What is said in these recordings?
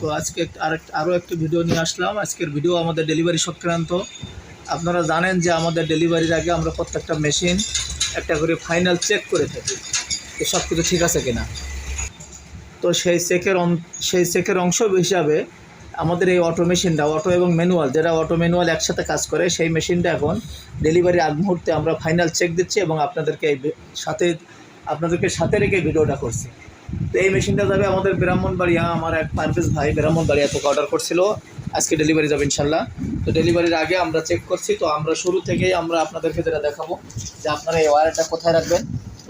তো আজকে আরও একটি ভিডিও নিয়ে আসলাম। আজকের ভিডিও আমাদের ডেলিভারি সংক্রান্ত। আপনারা জানেন যে আমাদের ডেলিভারির আগে আমরা প্রত্যেকটা মেশিন একটা করে ফাইনাল চেক করে থাকি যে সব কিছু ঠিক আছে কিনা। তো সেই চেকের সেই চেকের অংশ হিসাবে আমাদের এই অটো মেশিনটা অটো এবং ম্যানুয়াল যেটা অটো ম্যানুয়াল একসাথে কাজ করে, সেই মেশিনটা এখন ডেলিভারি আগ মুহূর্তে আমরা ফাইনাল চেক দিচ্ছি এবং আপনাদেরকে এই সাথে আপনাদেরকে সাথে রেখে ভিডিওটা করছি। তো এই মেশিনটা যাবে আমাদের ব্রাহ্মণবাড়িয়া, আমার এক পারভেজ ভাই ব্রাহ্মণবাড়িয়া থেকে অর্ডার করছিল। আজকে ডেলিভারি যাবে ইনশাল্লাহ তো ডেলিভারির আগে আমরা চেক করছি, তো আমরা শুরু থেকেই আমরা আপনাদেরকে যেটা দেখাবো যে আপনারা এই ওয়ারটা কোথায় রাখবেন।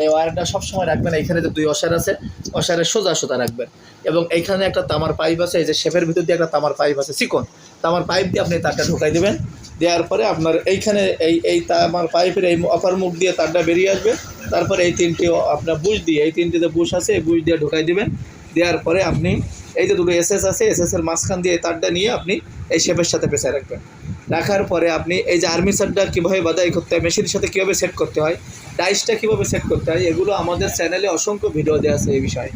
এই ওয়ারটা সবসময় রাখবেন, এইখানে যে দুই অসার আছে অসারের সোজা সোজা রাখবেন। এবং এইখানে একটা তামার পাইপ আছে, এই যে শেপের ভিতর দিয়ে একটা তামার পাইপ আছে, চিকন। তামার পাইপ দিয়ে আপনি তারটা ঢোকাই দেবেন, দেওয়ার পরে আপনার এইখানে এই এই তামার পাইপের এই অপার মুখ দিয়ে তারটা বেরিয়ে আসবে। তারপরে এই তিনটি আপনার বুশ দিয়ে, এই তিনটিতে বুশ আছে, এই বুশ দিয়ে ঢোকাই দেবেন। দেওয়ার পরে আপনি এই যে দুটো এসএস আছে এসএস এর মাঝখান দিয়ে তারটা নিয়ে আপনি এই শেপের সাথে পেঁচায় রাখবেন। রাখার পরে আপনি এই যে আর্মি আর্মিসারটা কীভাবে বাদাই করতে হয় মেশিনের সাথে কীভাবে সেট করতে হয় ডাইসটা কীভাবে সেট করতে হয়, এগুলো আমাদের চ্যানেলে অসংখ্য ভিডিও দেওয়া আছে এই বিষয়ে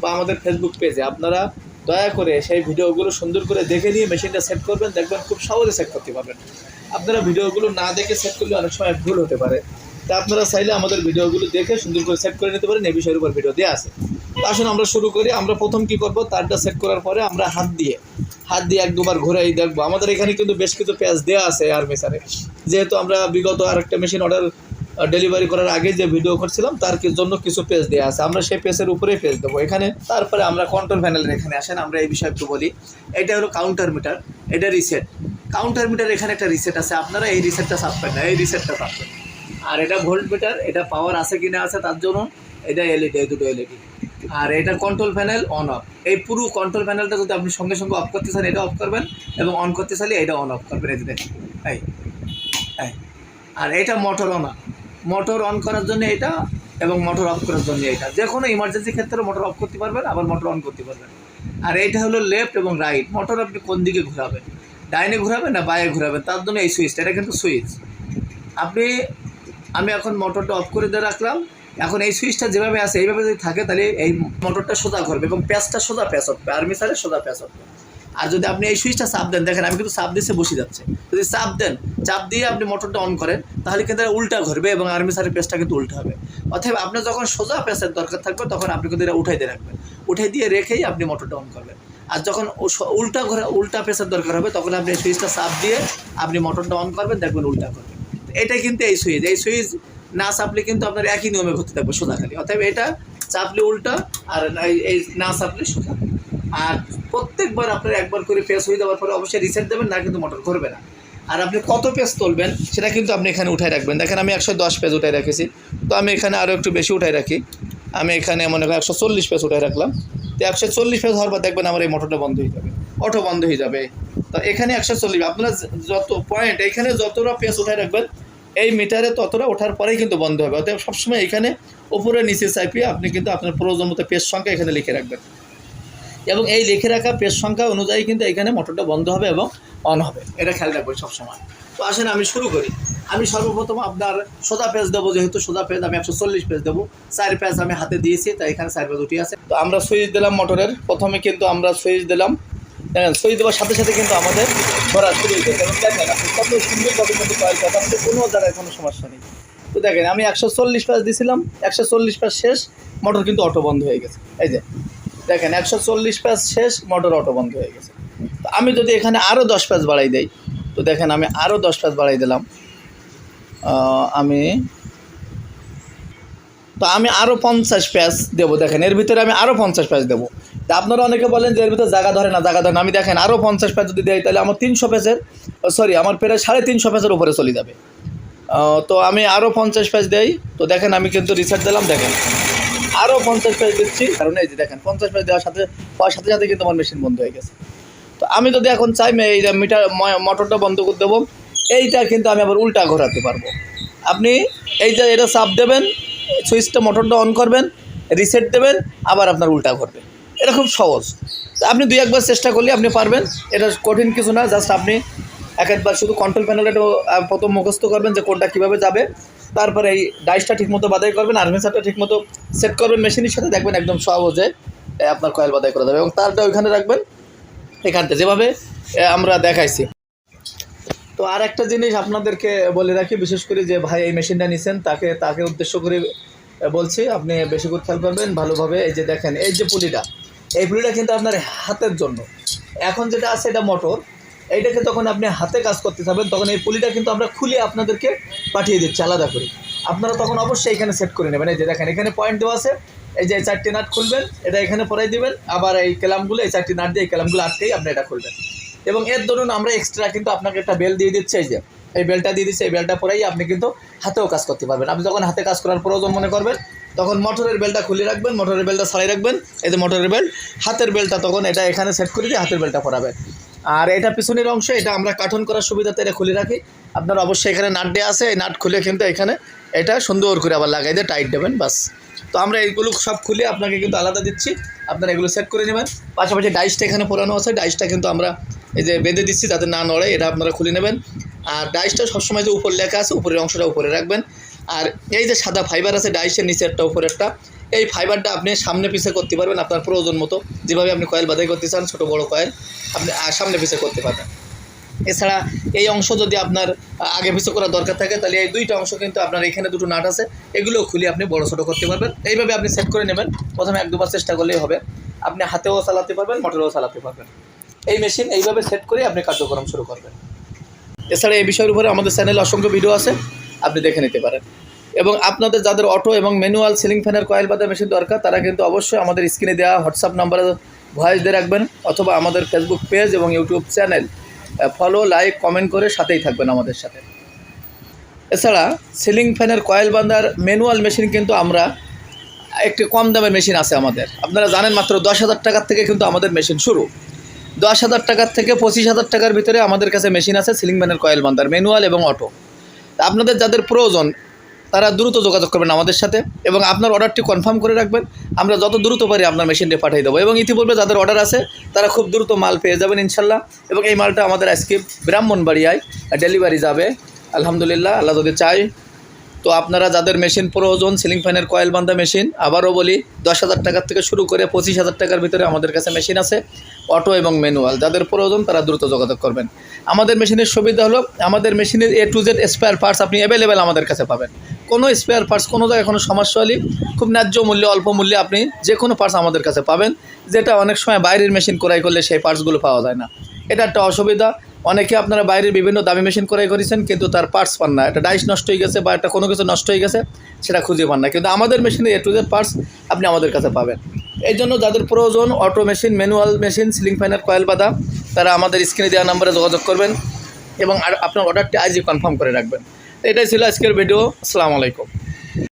বা আমাদের ফেসবুক পেজে আপনারা দয়া করে সেই ভিডিওগুলো সুন্দর করে দেখে নিয়ে মেশিনটা সেট করবেন, দেখবেন খুব সহজে সেট করতে পারবেন। আপনারা ভিডিওগুলো না দেখে সেট করলে অনেক সময় ভুল হতে পারে। তা আপনারা চাইলে আমাদের ভিডিওগুলো দেখে সুন্দর করে সেট করে নিতে পারেন, এই বিষয়ের উপর ভিডিও দেওয়া আছে। আসুন আমরা শুরু করি, আমরা প্রথম কি করব? তারটা সেট করার পরে আমরা হাত দিয়ে হাত দিয়ে এক দুবার ঘুরাই দেখব। আমাদের এখানে কিন্তু বেশ কিছু পেঁয়াজ দেওয়া আছে আর আর্মিসারে যেহেতু আমরা বিগত আরেকটা মেশিন অর্ডার ডেলিভারি করার আগে যে ভিডিও করছিলাম, তার জন্য কিছু পেজ দেওয়া আছে। আমরা সেই পেজের উপরেই পেজ দেবো। এখানে তারপরে আমরা কন্ট্রোল প্যানেলের এখানে আসেন, আমরা এই বিষয়ে একটু বলি। এটা হলো কাউন্টার মিটার এটা রিসেট কাউন্টার মিটার এখানে একটা রিসেট আছে। আপনারা এই রিসেটটা চাপবেন না, এই রিসেটটা চাপবেন আর এটা ভোল্ট মিটার এটা পাওয়ার আছে কি না আছে তার জন্য, এটা এলইডি দুটো এলইডি আর এটা কন্ট্রোল প্যানেল অন অফ এই পুরো কন্ট্রোল প্যানেলটা যদি আপনি সঙ্গে সঙ্গে অফ করতে চান, এটা অফ করবেন এবং অন করতে চাইলে এটা অন অফ করবেন। এই দেখেন, এই আর এটা মোটর অন মোটর অন করার জন্য এটা এবং মোটর অফ করার জন্য এটা। যে কোনো ইমার্জেন্সি ক্ষেত্রে মোটর অফ করতে পারবেন, আবার মোটর অন করতে পারবেন। আর এইটা হলো লেফট এবং রাইট মোটর আপনি কোন দিকে ঘোরাবেন? ডাইনে ঘোরাবেন না বাইরে ঘোরাবেন? তার জন্য এই সুইচটা এটা কিন্তু সুইচ আপনি, আমি এখন মোটরটা অফ করে দিয়ে রাখলাম। এখন এই সুইচটা যেভাবে আছে, এইভাবে যদি থাকে তাহলে এই মোটরটা সোজা করবে এবং প্যাঁচটা সোজা প্যাঁচ উঠবে আর্মিসারে সোজা প্যাঁচ উঠবে। আর যদি আপনি এই সুইচটা চাপ দেন, দেখেন আমি কিন্তু চাপ দিতে বসে যাচ্ছে। যদি চাপ দেন, চাপ দিয়ে আপনি মোটরটা অন করেন, তাহলে কিন্তু উল্টা ঘুরবে এবং আর্মিসারের পেঁচটা কিন্তু উল্টা হবে। অথবা আপনার যখন সোজা পেঁচের দরকার থাকবে, তখন আপনি কিন্তু এটা উঠাই দিয়ে রাখবেন। উঠাই দিয়ে রেখেই আপনি মোটরটা অন করবেন। আর যখন উল্টা ঘোরা, উল্টা পেঁচার দরকার হবে, তখন আপনি সুইচটা চাপ দিয়ে আপনি মোটরটা অন করবেন, দেখবেন উল্টা করবে। এটা কিন্তু এই সুইচ। এই সুইচ না চাপলে কিন্তু আপনার একই নিয়মে ঘুরতে থাকবে সোজা খালি অতএব এটা চাপলে উল্টা আর এই- না চাপলে সোজা। আর প্রত্যেকবার আপনার একবার করে পেস হয়ে যাওয়ার পরে অবশ্যই রিসেট দেবেন, না কিন্তু মোটর করবে না। আর আপনি কত পেজ তুলবেন, সেটা কিন্তু আপনি এখানে উঠাই রাখবেন। দেখেন আমি একশো দশ পেজ উঠাই রেখেছি। তো আমি এখানে আরও একটু বেশি উঠাই রাখি। আমি এখানে মনে করেন একশো চল্লিশ পেজ উঠাই রাখলাম। তো একশো চল্লিশ পেজ হওয়ার পর দেখবেন আমার এই মোটরটা বন্ধ হয়ে যাবে, অটো বন্ধ হয়ে যাবে। তো এখানে একশো চল্লিশ, আপনার যত পয়েন্ট এখানে যতটা পেজ উঠাই রাখবেন এই মিটারে ততটা ওঠার পরেই কিন্তু বন্ধ হবে। অতএব সবসময় এখানে উপরে নিচে চাইপিয়ে আপনি কিন্তু আপনার প্রয়োজন মতো পেজ সংখ্যা এখানে লিখে রাখবেন। এবং এই লিখে রাখা পেজ সংখ্যা অনুযায়ী কিন্তু এখানে মোটরটা বন্ধ হবে এবং অন হবে। এটা খেয়াল রাখবেন সবসময়। তো আসেন আমি শুরু করি। আমি সর্বপ্রথম আপনার সোজা পেজ দেবো, যেহেতু সোজা পেজ আমি একশো চল্লিশ পেজ দেবো। চার পেজ আমি হাতে দিয়েছি, তাই এখানে চার পেজ উঠে আছে। তো আমরা সুইচ দিলাম মোটরের। প্রথমে কিন্তু আমরা সুইচ দিলাম। দেখেন সুইচ দেওয়ার সাথে সাথে কিন্তু আমাদের শুরু হয়ে দেখেন, আপনি কত সুন্দরভাবে কিন্তু কয়েল কথা আমাদের কোনো জায়গায় কোনো সমস্যা নেই। তো দেখেন, আমি একশো চল্লিশ পেজ দিয়েছিলাম একশো চল্লিশ পেজ শেষ, মোটর কিন্তু অটো বন্ধ হয়ে গেছে। এই যে, দেখেন, একশো চল্লিশ পেজ শেষ, মোটর অটো বন্ধ হয়ে গেছে। তো আমি যদি এখানে আরও দশ পেজ বাড়াই দেই, তো দেখেন, আমি আরও দশ পেজ বাড়াই দিলাম। আমি, তো আমি আরও পঞ্চাশ পেজ দেবো, দেখেন, এর ভিতরে আমি আরও পঞ্চাশ পেজ দেবো। তা আপনারা অনেকে বলেন যে এর ভিতরে জায়গা ধরে না, জায়গা ধরে না। আমি দেখেন আরও পঞ্চাশ পেজ যদি দেয় তাহলে আমার তিনশো পেজের সরি আমার প্রায় সাড়ে তিনশো পেজের উপরে চলে যাবে। তো আমি আরও পঞ্চাশ পেজ দেই। তো দেখেন, আমি কিন্তু রিসার্চ দিলাম, দেখেন। আরও পঞ্চাশ পেজ দিচ্ছি, কারণ এই যে দেখেন, পঞ্চাশ পেজ দেওয়ার সাথে পাওয়ার সাথে সাথে কিন্তু আমার মেশিন বন্ধ হয়ে গেছে। তো আমি যদি এখন চাই এই মিটার মোটরটা বন্ধ করে দেবো, এইটা কিন্তু আমি আবার উল্টা ঘোরাতে পারব। আপনি এই যে এটা চাপ দেবেন সুইচটা মোটরটা অন করবেন রিসেট দেবেন, আবার আপনার উল্টা ঘটবে এটা খুব সহজ আপনি দুই একবার চেষ্টা করলে আপনি পারবেন। এটা কঠিন কিছু না জাস্ট আপনি এক একবার শুধু কন্ট্রোল প্যানেলটা প্রথম মুখস্থ করবেন যে কোনটা কীভাবে যাবে। তারপরে এই ডাইসটা ঠিকমতো বাদাই করবেন আর্মেসারটা ঠিকমতো সেট করবেন মেশিনের সাথে, দেখবেন একদম সহজে আপনার কয়েল বাদাই করে দেবে। এবং তারটা ওইখানে রাখবেন, এখান থেকে। যেভাবে আমরা দেখাইছি। তো আর একটা জিনিস আপনাদেরকে বলে রাখি, বিশেষ করে যে ভাই এই মেশিনটা নিছেন, তাকে তাকে উদ্দেশ্য করে বলছি, আপনি বেশি করে খেয়াল করবেন ভালোভাবে। এই যে দেখেন, এই যে পুলিটা এই পুলিটা কিন্তু আপনার হাতের জন্য। এখন যেটা আছে এটা মোটর। এইটাকে তখন আপনি হাতে কাজ করতে যাবেন তখন এই পুলিটা কিন্তু আমরা খুলে আপনাদেরকে পাঠিয়ে দিচ্ছি আলাদা করে। আপনারা তখন অবশ্যই এখানে সেট করে নেবেন। এই যে দেখেন, এখানে পয়েন্ট দেওয়া আছে। এই যে চারটি নাট খুলবেন, এটা এখানে পরাই দিবেন। আবার এই ক্যালামগুলো এই চারটি নাট দিয়ে এই ক্যালামগুলো আটকেই আপনি এটা খুলবেন। এবং এর ধরুন আমরা এক্সট্রা কিন্তু আপনাকে একটা বেল দিয়ে দিচ্ছে, এই যে। এই বেলটা দিয়ে দিচ্ছে, এই বেলটা পরেই আপনি কিন্তু হাতেও কাজ করতে পারবেন। আপনি যখন হাতে কাজ করার প্রয়োজন মনে করবেন তখন মোটরের বেলটা খুলে রাখবেন, মোটরের বেলটা ছাড়াই রাখবেন। যে মোটরের বেল্ট হাতের বেলটা তখন এটা এখানে সেট করে দিয়ে হাতের বেলটা পরাবেন। আর এটা পিছনের অংশ, এটা আমরা কাঠন করার সুবিধাতে এটা খুলে রাখি। আপনারা অবশ্যই এখানে নাট দেওয়া আছে, এই নাট খুলে কিন্তু এখানে এটা সুন্দর করে আবার লাগাই দিয়ে টাইট দেবেন, বাস। তো আমরা এইগুলো সব খুলে আপনাকে কিন্তু আলাদা দিচ্ছি, আপনারা এগুলো সেট করে নেবেন। পাশাপাশি ডাইসটা এখানে পোড়ানো আছে ডাইসটা কিন্তু আমরা এই যে বেঁধে দিচ্ছি যাতে না নড়ে, এটা আপনারা খুলে নেবেন। আর ডাইসটা সবসময় যে উপর লেখা আছে, উপরের অংশটা উপরে রাখবেন। আর এই যে সাদা ফাইবার আছে ডাইসের নিচেরটা উপরেরটা এই ফাইবারটা আপনি সামনে পিছে করতে পারবেন আপনার প্রয়োজন মতো। যেভাবে আপনি কয়েল বাধাই করতে চান, ছোটো, বড়ো কয়েল আপনি সামনে পিছে করতে পারবেন। এছাড়া এই অংশ যদি আপনার আগে পিছু করার দরকার থাকে, তাহলে এই দুইটা অংশ কিন্তু আপনার এখানে দুটো নাট আছে এগুলো খুলে আপনি বড়, ছোটো করতে পারবেন। এইভাবে আপনি সেট করে নেবেন। প্রথমে এক, দুবার চেষ্টা করলেই হবে। আপনি হাতেও চালাতে পারবেন, মোটরেও চালাতে পারবেন। এই মেশিন এইভাবে সেট করে আপনি কার্যক্রম শুরু করবেন। এছাড়া এই বিষয়ের উপরে আমাদের চ্যানেলে অসংখ্য ভিডিও আছে। আপনি দেখে নিতে পারেন। এবং আপনাদের যাদের অটো এবং ম্যানুয়াল সিলিং ফ্যানের কয়েল বাঁধা মেশিন দরকার, তারা কিন্তু অবশ্যই আমাদের স্ক্রিনে দেওয়া হোয়াটসঅ্যাপ নাম্বারে ভয়েস দিয়ে রাখবেন অথবা আমাদের ফেসবুক পেজ এবং YouTube channel follow like comment করে সাথেই থাকবেন আমাদের সাথে। এছাড়া সিলিং ফ্যানের কয়েল বাঁধার ম্যানুয়াল মেশিন কিন্তু আমরা, একটি কম দামের মেশিন আছে আমাদের। আপনারা জানেন মাত্র দশ হাজার টাকার থেকে কিন্তু আমাদের মেশিন শুরু। দশ হাজার টাকার থেকে পঁচিশ হাজার টাকার ভিতরে আমাদের কাছে মেশিন আছে সিলিং ফ্যানের কয়েল বান্ধার ম্যানুয়াল এবং অটো আপনাদের যাদের প্রয়োজন, তারা দ্রুত যোগাযোগ করবেন আমাদের সাথে এবং আপনার অর্ডারটি কনফার্ম করে রাখবেন। আমরা যত দ্রুত পারি আপনার মেশিনটি পাঠিয়ে দেবো এবং ইতিপূর্বে যাদের অর্ডার আছে, তারা খুব দ্রুত মাল পেয়ে যাবেন ইনশাল্লাহ। এবং এই মালটা আমাদের আজকে ব্রাহ্মণবাড়িয়ায় ডেলিভারি যাবে। আলহামদুলিল্লাহ, আল্লাহ যদি চাই তো আপনারা যাদের মেশিন প্রয়োজন সিলিং ফ্যানের কয়েল বান্ধা মেশিন, আবারও বলি, দশ হাজার টাকার থেকে শুরু করে পঁচিশ হাজার টাকার ভিতরে আমাদের কাছে মেশিন আছে অটো এবং ম্যানুয়াল যাদের প্রয়োজন তারা দ্রুত যোগাযোগ করবেন। আমাদের মেশিনের সুবিধা হলো, আমাদের মেশিনের A to Z spare parts আপনি অ্যাভেলেবেল আমাদের কাছে পাবেন। কোনো স্পেয়ার পার্টস কোনো জায়গায় কোনো সমস্যা হলে খুব ন্যায্য মূল্যে, অল্প মূল্যে আপনি যে কোনো পার্টস আমাদের কাছে পাবেন, যেটা অনেক সময় বাইরের মেশিন ক্রয় করলে সেই পার্টসগুলো পাওয়া যায় না। এটা একটা অসুবিধা। অনেকে আপনারা বাইরে বিভিন্ন দামি মেশিন ক্রয় করেছেন, কিন্তু তার পার্টস পান না। একটা ডাইস নষ্ট হয়ে গেছে বা একটা কোনো কিছু নষ্ট হয়ে গেছে, সেটা খুঁজে পান না। কিন্তু আমাদের মেশিনে এ টু জেড পার্টস আপনি আমাদের কাছে পাবেন। এই জন্য যাদের প্রয়োজন auto machine manual machine ceiling ফ্যানের কয়েল বাঁধা, তারা আমাদের স্ক্রিনে দেওয়া নাম্বারে যোগাযোগ করবেন এবং আর আপনার অর্ডারটি আজই কনফার্ম করে রাখবেন। এটাই ছিল আজকের ভিডিও আসসালামু আলাইকুম।